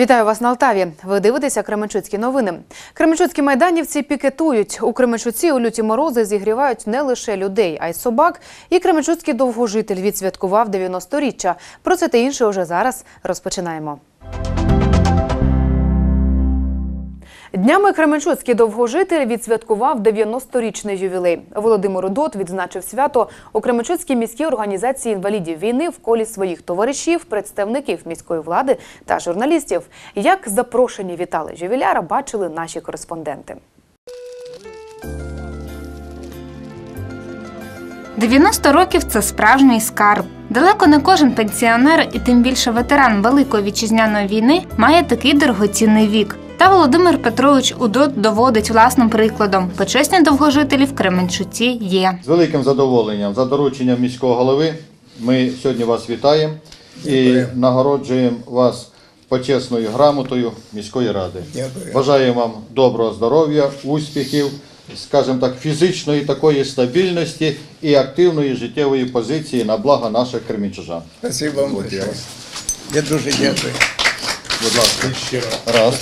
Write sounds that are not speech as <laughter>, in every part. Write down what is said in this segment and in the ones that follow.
Вітаю вас на Алтаві. Ви дивитеся Кременчуцькі новини. Кременчуцькі майданівці пікетують. У Кременчуці у люті морози зігрівають не лише людей, а й собак. І Кременчуцький довгожитель відсвяткував 90-річчя. Про це та інше уже зараз розпочинаємо. Днями Кременчуцький довгожитель відсвяткував 90-річний ювілей. Володимир Удот відзначив свято у Кременчуцькій міській організації інвалідів війни в колі своїх товаришів, представників міської влади та журналістів. Як запрошені вітали ювіляра, бачили наші кореспонденти. 90 років це справжній скарб. Далеко не кожен пенсіонер і тим більше ветеран Великої вітчизняної війни має такий дорогоцінний вік. Та Володимир Петрович Удот доводить власним прикладом. Почесні довгожителі в Кременчуці є. З великим задоволенням, за дорученням міського голови, ми сьогодні вас вітаємо і нагороджуємо вас почесною грамотою міської ради. Дякую. Бажаємо вам доброго здоров'я, успіхів, скажімо так, фізичної такої стабільності і активної життєвої позиції на благо наших кремінчужан. Спасибо вам. Я дуже дякую. Будь ласка, раз.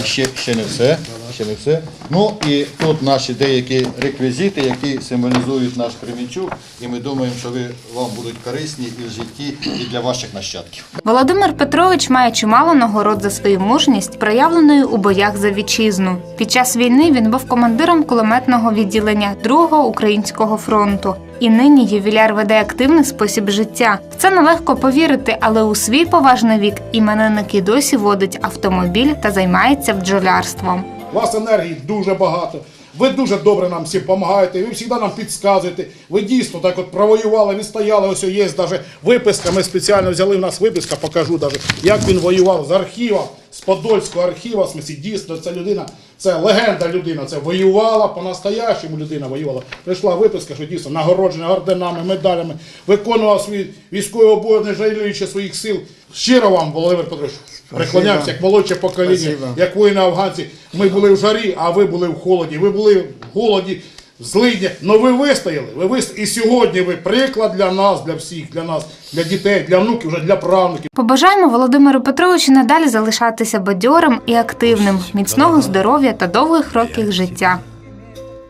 І ще, ще не все. Не все. Ну і тут наші деякі реквізити, які символізують наш Кремінчук, і ми думаємо, що ви вам будуть корисні і в житті, і для ваших нащадків. Володимир Петрович має чимало нагород за свою мужність, проявленою у боях за вітчизну. Під час війни він був командиром кулеметного відділення Другого українського фронту. І нині ювіляр веде активний спосіб життя. В це нелегко повірити, але у свій поважний вік іменинник і досі водить автомобіль та займається бджолярством. Вас енергії дуже багато. Ви дуже добре нам всім допомагаєте, ви завжди нам підказуєте. Ви дійсно так от провоювали, відстояли. Ось є навіть виписка. Ми спеціально взяли в нас виписка, покажу навіть, як він воював з архіва, з Подольського архіва. В смісі, дійсно, ця людина, це легенда людина. Це воювала по-настоящему людина воювала. Прийшла виписка, що дійсно нагороджена орденами, медалями, виконував свій військовий обов'язок, не жаліючи своїх сил. Щиро вам, Володимир Петрович, приклоняємося, як молодше покоління, Спасибо. як воїни афганці. Ми були в жарі, а ви були в холоді. Ви були в холоді, в злидні. Но ви вистояли. Ви вистояли. І сьогодні ви приклад для нас, для всіх, для нас, для дітей, для внуків, вже для правнуків. Побажаємо Володимиру Петровичу надалі залишатися бадьорим і активним, міцного здоров'я та довгих років життя.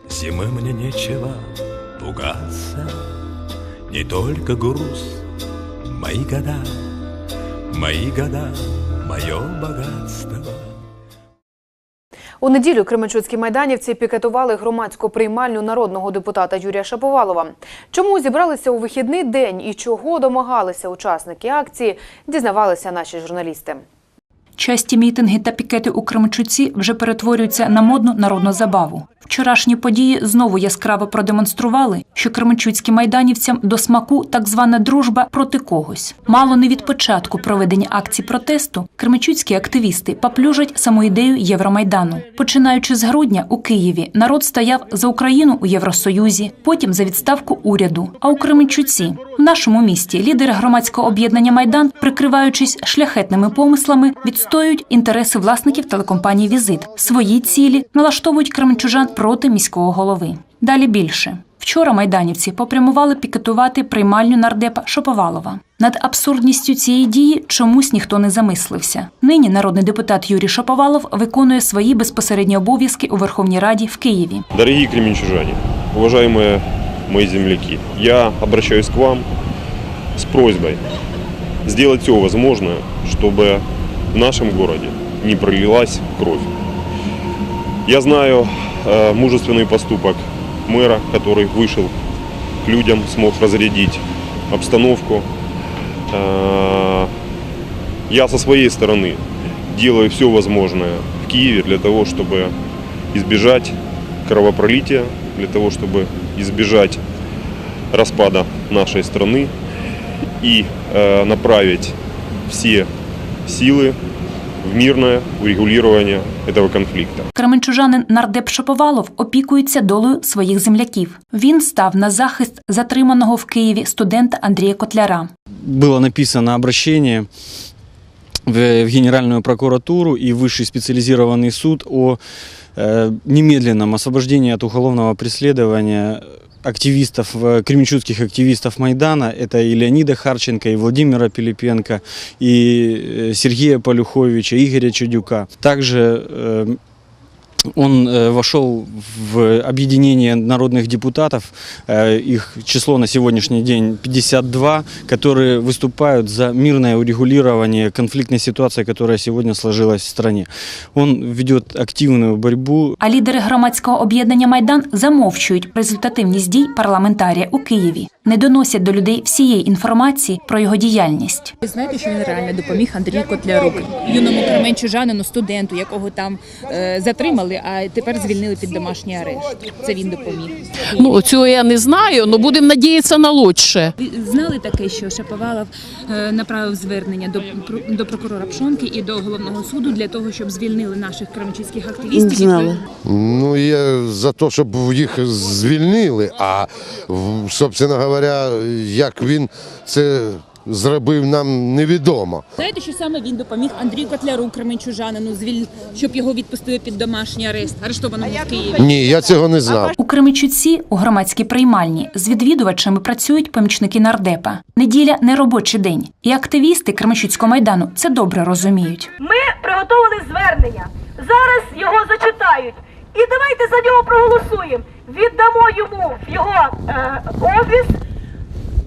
Зимы мне нечего пугаться, Не только груз, мои года, мои года, мое богатство. У неділю Кременчуцькі майданівці пікетували громадську приймальню народного депутата Юрія Шаповалова. Чому зібралися у вихідний день і чого домагалися учасники акції, дізнавалися наші журналісти. Часті мітинги та пікети у Кременчуці вже перетворюються на модну народну забаву. Вчорашні події знову яскраво продемонстрували, що кременчуцьким майданівцям до смаку так звана дружба проти когось. Мало не від початку проведення акцій протесту кременчуцькі активісти поплюжать саму ідею Євромайдану. Починаючи з грудня у Києві, народ стояв за Україну у Євросоюзі, потім за відставку уряду. А у Кременчуці, в нашому місті, лідери громадського об'єднання Майдан, прикриваючись шляхетними помислами, відстоюють інтереси власників телекомпанії Візит. Свої цілі налаштовують кременчужан проти міського голови. Далі більше. Вчора майданівці попрямували пікетувати приймальню нардепа Шоповалова. Над абсурдністю цієї дії чомусь ніхто не замислився. Нині народний депутат Юрій Шоповалов виконує свої безпосередні обов'язки у Верховній Раді в Києві. Дорогие кременчужане, уважаемые мои земляки, я обращаюсь к вам с просьбой сделать все возможное, чтобы в нашем городе не пролилась кровь. Я знаю э, мужественный поступок мэра, который вышел к людям, смог разрядить обстановку. Э, я со своей стороны делаю все возможное в Киеве для того, чтобы избежать кровопролития, для того, чтобы избежать распада нашей страны и э, направить все силы в мирное урегулирование этого конфликта. Кременчужанин нардеп Шоповалов опікується долею своїх земляків. Він став на захист затриманого в Києві студента Андрія Котляра. было написано обращение в, в Генеральную прокуратуру и Высший специализированный суд о э, немедленном освобождении от уголовного преследования активистов, э, кременчуцких активистов Майдана. Это и Леонида Харченко, и Владимира Пилипенко, и э, Сергея Полюховича, Игоря Чадюка. Также э, он э, вошел в объединение народных депутатов, э, их число на сегодняшний день 52, которые выступают за мирное урегулирование конфликтной ситуации, которая сегодня сложилась в стране. Он ведет активную борьбу А лідери громадського об'єднання Майдан замовчують результативність дій парламентарія у Києві, не доносять до людей всієї інформації про його діяльність. Ви знаєте, що він реально допоміг Андрію Котлярук, юному кременчужанину, студенту, якого там е, затримали, а тепер звільнили під домашній арешт. Це він допоміг. Ну, цього я не знаю, але будемо надіятися на лучше. Ви знали таке, що Шаповалов е, направив звернення до, про- до прокурора Пшонки і до головного суду для того, щоб звільнили наших кременчуцьких активістів? Знали. Ну, я за те, щоб їх звільнили, а собственно говоря, як він це зробив, нам невідомо. Знаєте, що саме він допоміг Андрію Котлярук, кременчужанину, звіль... щоб його відпустили під домашній арешт, арештованому в Києві? Ні, я цього не знав. У Кременчуці у громадській приймальні з відвідувачами працюють помічники нардепа. Неділя не робочий день, і активісти Кременчуцького майдану це добре розуміють. Ми приготували звернення. Зараз його зачитають. І давайте за нього проголосуємо. Віддамо йому в його е, офіс,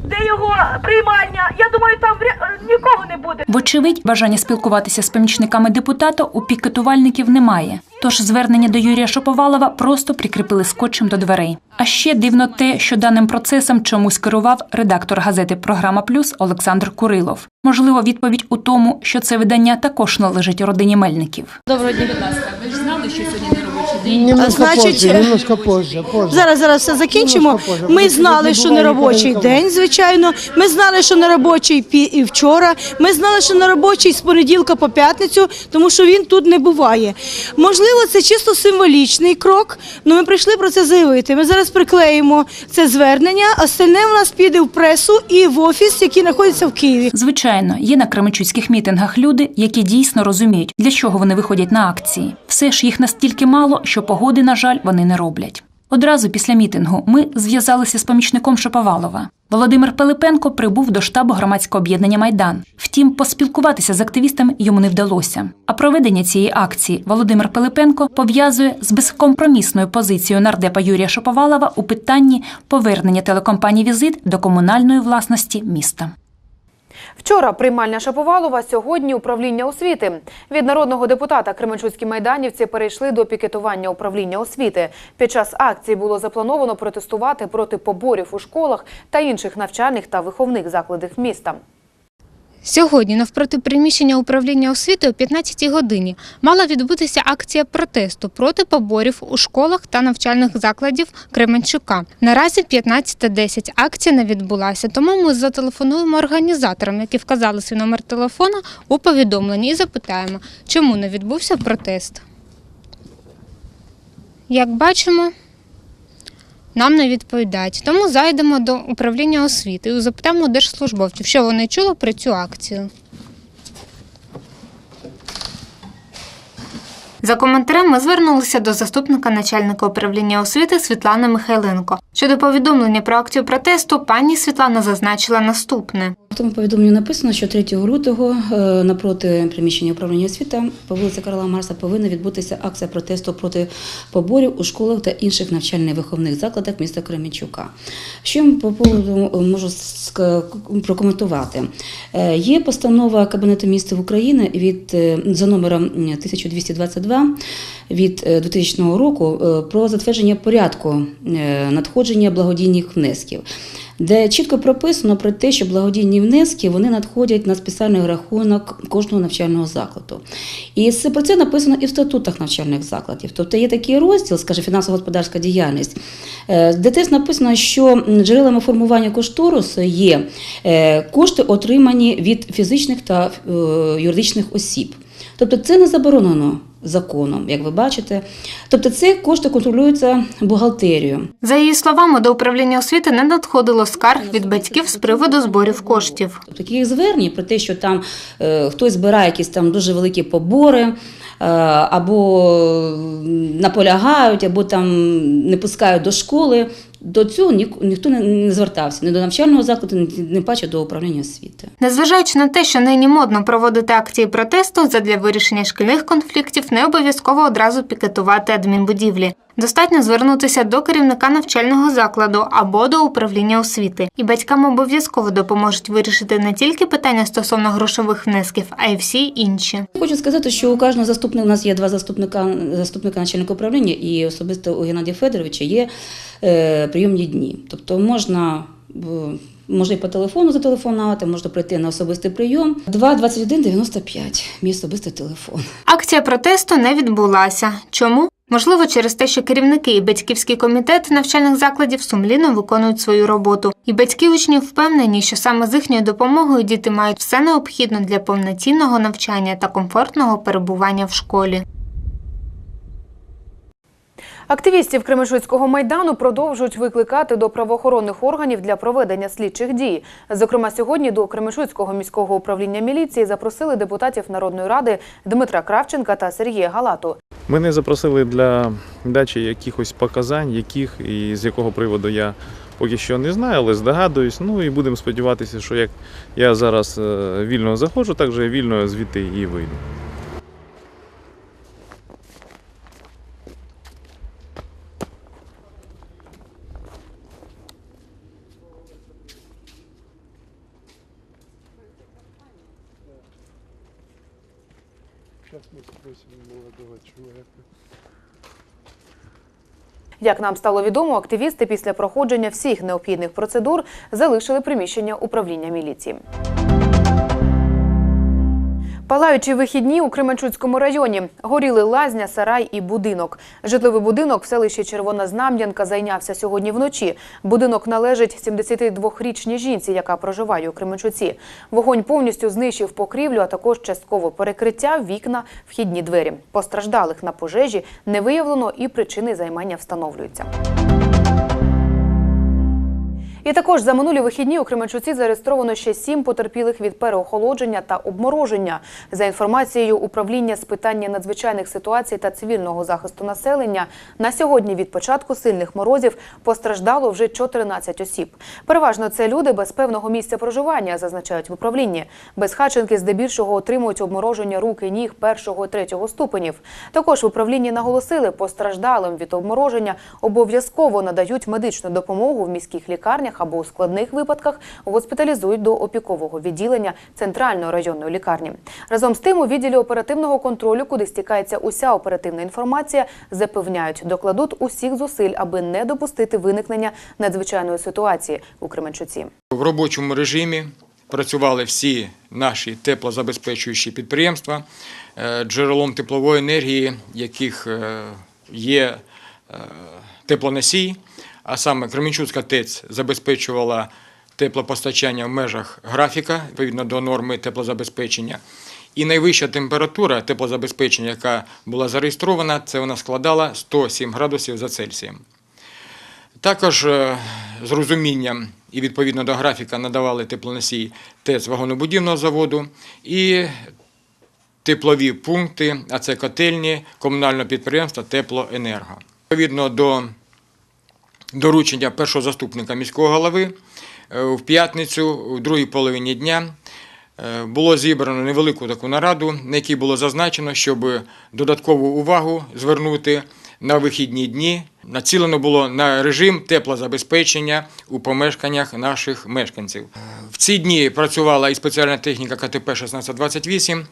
де його приймальня. Я думаю, там вря- е, нікого не буде. Вочевидь, бажання спілкуватися з помічниками депутата у пікетувальників немає. Тож звернення до Юрія Шоповалова просто прикріпили скотчем до дверей. А ще дивно те, що даним процесом чомусь керував редактор газети Програма Плюс Олександр Курилов. Можливо, відповідь у тому, що це видання також належить родині Мельників. Доброго дня, будь ласка. Ви ж знали, що сьогодні не? Немножко Значить, позже, немножко позже, позже. Зараз зараз все закінчимо. Немножко позже. Ми Просто знали, що буває не робочий ніколи. день, звичайно. Ми знали, що не робочий пі- і вчора. Ми знали, що не робочий з понеділка по п'ятницю, тому що він тут не буває. Можливо, це чисто символічний крок. але ми прийшли про це заявити. Ми зараз приклеїмо це звернення. Остальне у нас піде в пресу і в офіс, який знаходиться в Києві. Звичайно, є на кременчуцьких мітингах люди, які дійсно розуміють, для чого вони виходять на акції. Все ж їх настільки мало, що погоди, на жаль, вони не роблять. Одразу після мітингу ми зв'язалися з помічником Шаповалова. Володимир Пилипенко прибув до штабу громадського об'єднання Майдан. Втім, поспілкуватися з активістами йому не вдалося. А проведення цієї акції Володимир Пилипенко пов'язує з безкомпромісною позицією нардепа Юрія Шаповалова у питанні повернення телекомпанії Візит до комунальної власності міста. Вчора приймальня Шаповалова, сьогодні управління освіти. Від народного депутата Кременчуцькі майданівці перейшли до пікетування управління освіти. Під час акції було заплановано протестувати проти поборів у школах та інших навчальних та виховних закладах міста. Сьогодні навпроти приміщення управління освіти о 15-й годині мала відбутися акція протесту проти поборів у школах та навчальних закладів Кременчука. Наразі 15.10 акція не відбулася, тому ми зателефонуємо організаторам, які вказали свій номер телефона у повідомленні, і запитаємо, чому не відбувся протест. Як бачимо, нам не відповідають. Тому зайдемо до управління освіти і запитаємо держслужбовців, що вони чули про цю акцію. За коментарем ми звернулися до заступника начальника управління освіти Світлани Михайленко. Щодо повідомлення про акцію протесту, пані Світлана зазначила наступне. В тому повідомленні написано, що 3 лютого е, напроти приміщення управління освіти по вулиці Карла Марса повинна відбутися акція протесту проти поборів у школах та інших навчально-виховних закладах міста Кременчука. Що я по поводу можу прокоментувати? Е, Є постанова Кабінету міністрів України від е, за номером 1222 від е, 2000 року е, про затвердження порядку е, надходження благодійних внесків де чітко прописано про те, що благодійні внески вони надходять на спеціальний рахунок кожного навчального закладу. І про це написано і в статутах навчальних закладів. Тобто є такий розділ, скаже, фінансово-господарська діяльність, е, де теж написано, що джерелами формування кошторису є е, кошти, отримані від фізичних та е, юридичних осіб. Тобто це не заборонено законом, як ви бачите. Тобто ці кошти контролюються бухгалтерією. За її словами, до управління освіти не надходило скарг від батьків з приводу зборів коштів. Таких звернень про те, що там е, хтось збирає якісь там дуже великі побори, е, або наполягають, або там не пускають до школи. До цього ні, ніхто не, не звертався ні до навчального закладу, ні, ні паче до управління освіти. Незважаючи на те, що нині модно проводити акції протесту, задля вирішення шкільних конфліктів не обов'язково одразу пікетувати адмінбудівлі. Достатньо звернутися до керівника навчального закладу або до управління освіти, і батькам обов'язково допоможуть вирішити не тільки питання стосовно грошових внесків, а й всі інші. Хочу сказати, що у кожного заступника, у нас є два заступника, заступника начальника управління і особисто у Геннадія Федоровича є прийомні дні. Тобто можна. е, Можна і по телефону зателефонувати, можна прийти на особистий прийом. 22195 мій особистий телефон. Акція протесту не відбулася. Чому? Можливо, через те, що керівники і батьківський комітет навчальних закладів сумлінно виконують свою роботу, і батьки учнів впевнені, що саме з їхньою допомогою діти мають все необхідне для повноцінного навчання та комфортного перебування в школі. Активістів Кременчуцького майдану продовжують викликати до правоохоронних органів для проведення слідчих дій. Зокрема, сьогодні до Кременчуцького міського управління міліції запросили депутатів Народної ради Дмитра Кравченка та Сергія Галату. Мене запросили для дачі якихось показань, яких і з якого приводу я поки що не знаю, але здогадуюсь. Ну і будемо сподіватися, що як я зараз е, вільно заходжу, так же вільно звідти і вийду. Як нам стало відомо, активісти після проходження всіх необхідних процедур залишили приміщення управління міліції. Палаючі вихідні у Кременчуцькому районі горіли лазня, сарай і будинок. Житловий будинок в селищі Червона Знам'янка зайнявся сьогодні вночі. Будинок належить 72-річній жінці, яка проживає у Кременчуці. Вогонь повністю знищив покрівлю, а також частково перекриття, вікна, вхідні двері. Постраждалих на пожежі не виявлено і причини займання встановлюються. І також за минулі вихідні у Кременчуці зареєстровано ще сім потерпілих від переохолодження та обмороження. За інформацією управління з питання надзвичайних ситуацій та цивільного захисту населення, на сьогодні від початку сильних морозів постраждало вже 14 осіб. Переважно це люди без певного місця проживання, зазначають в управлінні. Безхатченки здебільшого отримують обмороження рук і ніг першого і третього ступенів. Також в управлінні наголосили, постраждалим від обмороження обов'язково надають медичну допомогу в міських лікарнях або у складних випадках госпіталізують до опікового відділення центральної районної лікарні. Разом з тим, у відділі оперативного контролю, куди стікається уся оперативна інформація, запевняють, докладуть усіх зусиль, аби не допустити виникнення надзвичайної ситуації у Кременчуці. В робочому режимі працювали всі наші теплозабезпечуючі підприємства, Е, джерелом теплової енергії, яких е, є е, теплоносій, а саме Кременчуцька ТЕЦ забезпечувала теплопостачання в межах графіка відповідно до норми теплозабезпечення. І найвища температура теплозабезпечення, яка була зареєстрована, це вона складала 107 градусів за Цельсієм. Також е, з розумінням і відповідно до графіка надавали теплоносій ТЕЦ вагонобудівного заводу і теплові пункти, а це котельні комунального підприємства Теплоенерго. Відповідно до доручення першого заступника міського голови е, в п'ятницю, у другій половині дня, е, було зібрано невелику таку нараду, на якій було зазначено, щоб додаткову увагу звернути на вихідні дні. Націлено було на режим теплозабезпечення у помешканнях наших мешканців. В ці дні працювала і спеціальна техніка КТП 1628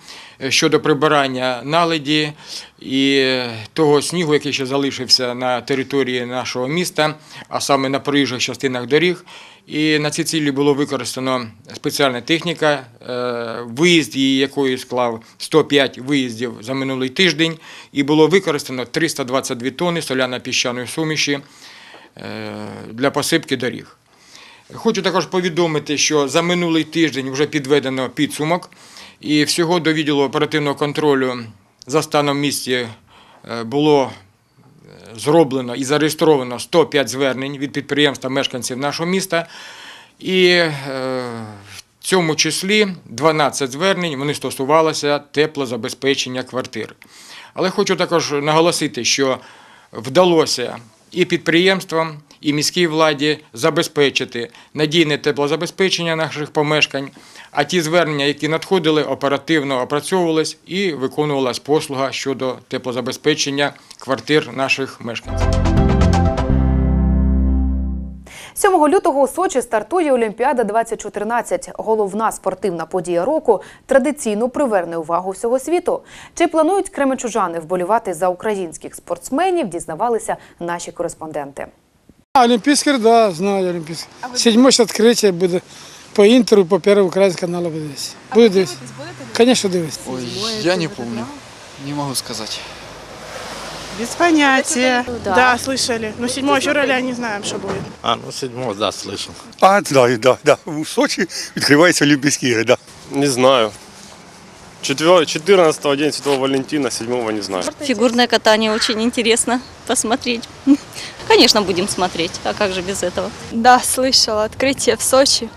щодо прибирання наледі і того снігу, який ще залишився на території нашого міста, а саме на проїжджих частинах доріг. І на ці цілі було використано спеціальна техніка, е, виїзд її якої склав 105 виїздів за минулий тиждень, і було використано 322 тонни соляно-піщаної суміші е, для посипки доріг. Хочу також повідомити, що за минулий тиждень вже підведено підсумок, і всього до відділу оперативного контролю за станом місті е, було е, зроблено і зареєстровано 105 звернень від підприємств та мешканців нашого міста. І в цьому числі 12 звернень вони стосувалися теплозабезпечення квартир. Але хочу також наголосити, що вдалося і підприємствам, і міській владі забезпечити надійне теплозабезпечення наших помешкань, а ті звернення, які надходили, оперативно опрацьовувались і виконувалась послуга щодо теплозабезпечення квартир наших мешканців. 7 лютого у Сочі стартує Олімпіада 2014. Головна спортивна подія року традиційно приверне увагу всього світу. Чи планують кременчужани вболівати за українських спортсменів? Дізнавалися наші кореспонденти. Олімпійський, да, знаю Олімпійський. Ж відкриття буде по інтеру, по першому українському каналу буде дивитися. Буду дивитися. Звісно, дивитися. Ой, я не помню. Не могу сказать. Без понятия. Да. Да, слышали. Но 7 февраля не знаем, что будет. А, ну седьмого, да, слышал. А, да, да, да. У Сочі відкриваються Олімпійські ігри, да. Не знаю. 14 день Святого Валентина, 7 не знаю. Фигурное катание очень интересно <laughs> посмотреть. Конечно, будем смотреть. А как же без этого? Да, слышала. Открытие в Сочи.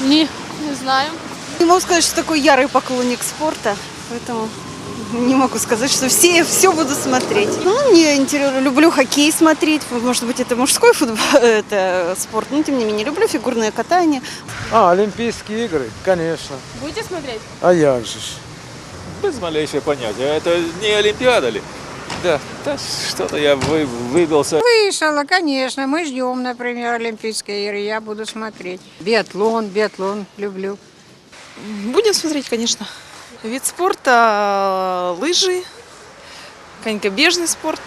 Не, не знаю. Не могу сказать, что такой ярый поклонник спорта, поэтому не могу сказать, что все, все буду смотреть. Ну, мне интересно, люблю хоккей смотреть, может быть, это мужской футбол, <laughs> это спорт, но тем не менее, люблю фигурное катание. А, Олимпийские игры, конечно. Будете смотреть? А як же ж? Без малейшего понятия. Это не Олимпиада ли? Да, да что-то я вы, выбился. Слышала, конечно. Мы ждем, например, Олимпийские игры. Я буду смотреть. Биатлон, биатлон люблю. Будем смотреть, конечно. Вид спорта, э, лыжи, конькобежный спорт.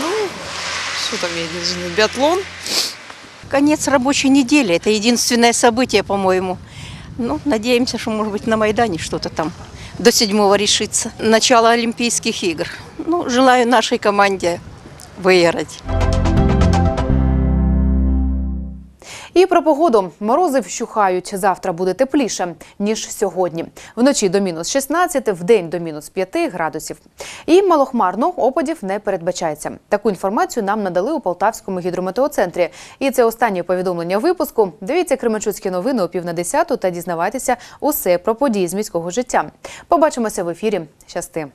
Ну, что там я не знаю, биатлон. Конец рабочей недели. Это единственное событие, по-моему. Ну, надеемся, что, может быть, на Майдане что-то там до седьмого решится. Начало Олимпийских игр. Ну, желаю нашей команде выиграть. І про погоду морози вщухають. Завтра буде тепліше ніж сьогодні. Вночі до мінус 16, вдень до мінус 5 градусів. І малохмарно опадів не передбачається. Таку інформацію нам надали у Полтавському гідрометеоцентрі. І це останнє повідомлення випуску. Дивіться Кременчуцькі новини о пів на десяту та дізнавайтеся усе про події з міського життя. Побачимося в ефірі. Щасти.